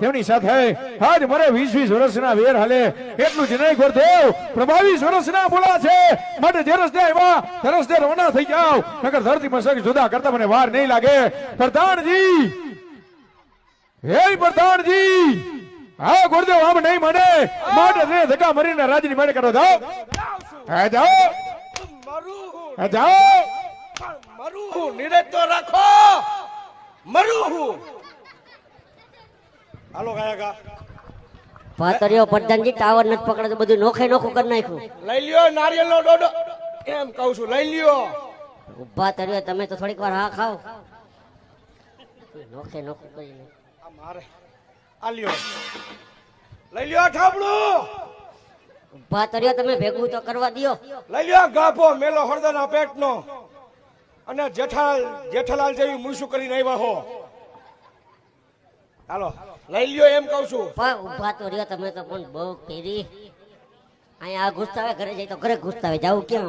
તેમની સાથે આજ મારે વીસ વીસ વર્ષના વેર હાલે. એટલું જ નહીં ગુરુદેવ પ્રભાવીસ વર્ષના બોલા છે. માટે જે દે આવ્યા, તે દે રવાના થઈ જાવ નકર ધરતી મસક જુદા કરતા મને વાર નહીં લાગે. પ્રધાનજી! હે પ્રધાનજી! હા, ગુરુદેવ, આમ નહીં મને. માટે રે ધક્કા મરીને રાજની માટે કરો જાઓ. હે, જાઓ. હું, જાઓ. મરું નિરેજ તો રાખો. મરું હું. હાલો ગાયકા પાતરીઓ પ્રધાનજી ટાવર નથી પકડે તો બધું નોખે નોખું કરી નાખ્યું. લઈ લ્યો નારિયેળનો ડોડો એમ કહું છું લઈ લ્યો. ઊભા તર્યો તમે તો થોડીક વાર હા ખાઓ. નોખે નોખું કરીને આ મારે. આ લ્યો. લઈ લ્યો ઠાબડું ઊભા તર્યો તમે ભેગું તો કરવા દ્યો. લઈ લ્યો ગાભો મેલો હળદરના પેટનો. અને જેઠાલાલ જેઠાલાલ જેવી મૂસું કરીને આવ્યા હો. હાલો. લઈ લ્યો એમ કહું છું. પણ ઊભા તો રહ્યો, તમે તો પણ બહુ ફેરી. અહીંયા ઘૂસતા હોય ઘરે જઈ તો ઘરે ઘૂસતા હોય જાવું કેમ?